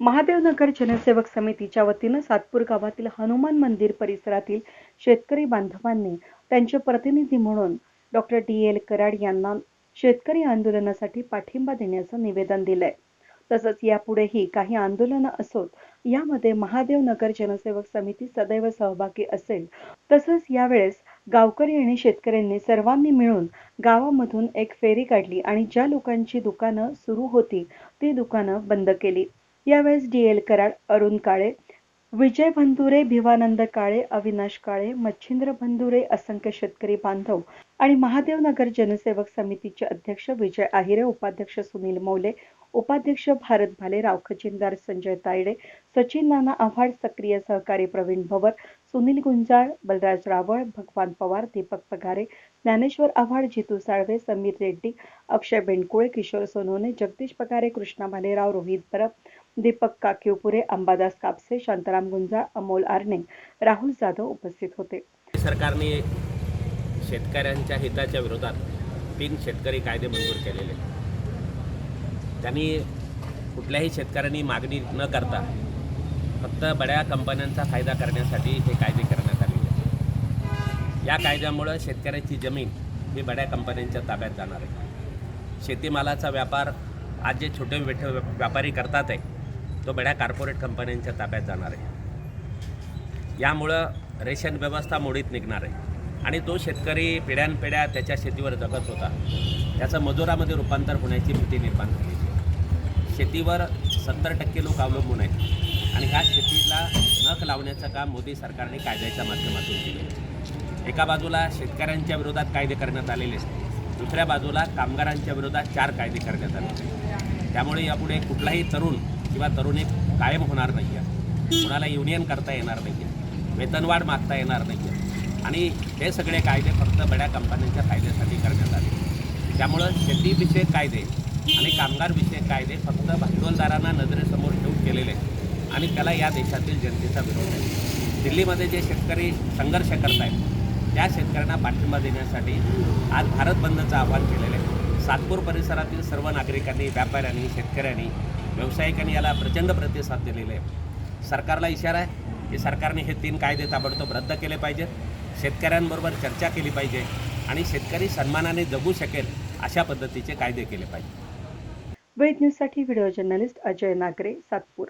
महादेवनगर जनसेवक समितीच्या वतीनं सातपूर गावातील हनुमान मंदिर परिसरातील शेतकरी बांधवांनी त्यांचे प्रतिनिधी म्हणून डॉक्टर डी एल कराड यांना शेतकरी आंदोलनासाठी पाठिंबा देण्याचं निवेदन दिलंय. तसंच यापुढेही काही आंदोलनं असोत यामध्ये महादेवनगर जनसेवक समिती सदैव सहभागी असेल. तसंच यावेळेस गावकरी आणि शेतकऱ्यांनी सर्वांनी मिळून गावामधून एक फेरी काढली आणि ज्या लोकांची दुकानं सुरू होती ती दुकानं बंद केली. यावेळेस डी एल कराड अरुण काळे विजय बंधुरे भिवानंद काळे अविनाश काळे मच्छिंद्र बंधुरे असंख्य शेतकरी बांधव आणि महादेवनगर जनसेवक समितीचे अध्यक्ष विजय आहिरे उपाध्यक्ष सुनील मौले उपाध्यक्ष भारत भालेराव खजिनदार संजय तायडे सचिन नाना आव्हाड सक्रिय सहकारी प्रवीण भवर सुनील गुंजाळ बलराज रावळ भगवान पवार दीपक पगारे ज्ञानेश्वर आव्हाड जितू साळवे समीर रेड्डी अक्षय बेंडकुळे किशोर सोनोने जगदीश पगारे कृष्णा भालेराव रोहित परब दीपक काकिवपुरे अंबादास कापसे शांताराम गुंजाळ अमोल आरणे राहुल जाधव उपस्थित होते. सरकारने शेतकऱ्यांच्या हिताच्या विरोधात तीन शेतकरी कायदे मंजूर केलेले. त्यांनी कुठल्याही शेतकऱ्यांनी मागणी न करता फक्त बड्या कंपन्यांचा फायदा करण्यासाठी हे कायदे करण्यात आलेले. या कायद्यामुळं शेतकऱ्याची जमीन ही बड्या कंपन्यांच्या ताब्यात जाणार आहे. शेतीमालाचा व्यापार आज जे छोटे मोठे व्यापारी करतात आहे तो बड्या कार्पोरेट कंपन्यांच्या ताब्यात जाणार आहे. यामुळं रेशन व्यवस्था मोडीत निघणार आहे. आणि तो शेतकरी पिढ्यानपिढ्या त्याच्या शेतीवर जगत होता. त्याचं मजुरामध्ये रूपांतर होण्याची भीती निर्माण झाली. शेतीवर सत्तर टक्के लोक अवलंबून आहेत. आणि ह्या शेतीला नख लावण्याचं काम मोदी सरकारने कायद्याच्या माध्यमातून केलं एका बाजूला शेतकऱ्यांच्या विरोधात कायदे करण्यात आलेले आहेत. दुसऱ्या बाजूला कामगारांच्या विरोधात चार कायदे करण्यात आलेले आहेत. त्यामुळे यापुढे कुठलाही तरुण किंवा तरुणी कायम होणार नाही आहे कुणाला युनियन करता येणार नाही आहे वेतनवाढ मागता येणार नाही आहे आणि हे सगळे कायदे फक्त बड्या कंपन्यांच्या फायद्यासाठी करण्यात आले. त्यामुळं शेतीविषयक कायदे आणि कामगारविषयक कायदे फक्त भांडवलदारांना नजरेसमोर ठेवून केलेले आहेत. आणि त्याला या देशातील जनतेचा विरोध आहे. दिल्लीमध्ये जे शेतकरी संघर्ष करत आहेत त्या शेतकऱ्यांना पाठिंबा देण्यासाठी आज भारत बंदचं आवाहन केलेलं आहे. सातपूर परिसरातील सर्व नागरिकांनी व्यापाऱ्यांनी शेतकऱ्यांनी व्यावसायिकांनी याला प्रचंड प्रतिसाद दिलेला आहे. सरकारला इशारा आहे की सरकारने हे तीन कायदे ताबडतोब रद्द केले पाहिजेत. शेतकऱ्यांबरोबर चर्चा केली पाहिजे आणि शेतकरी सन्मानाने जगू शकेल अशा पद्धतीचे कायदे केले पाहिजे वेद न्यूजसाठी व्हिडिओ जर्नलिस्ट अजय नागरे सातपूर.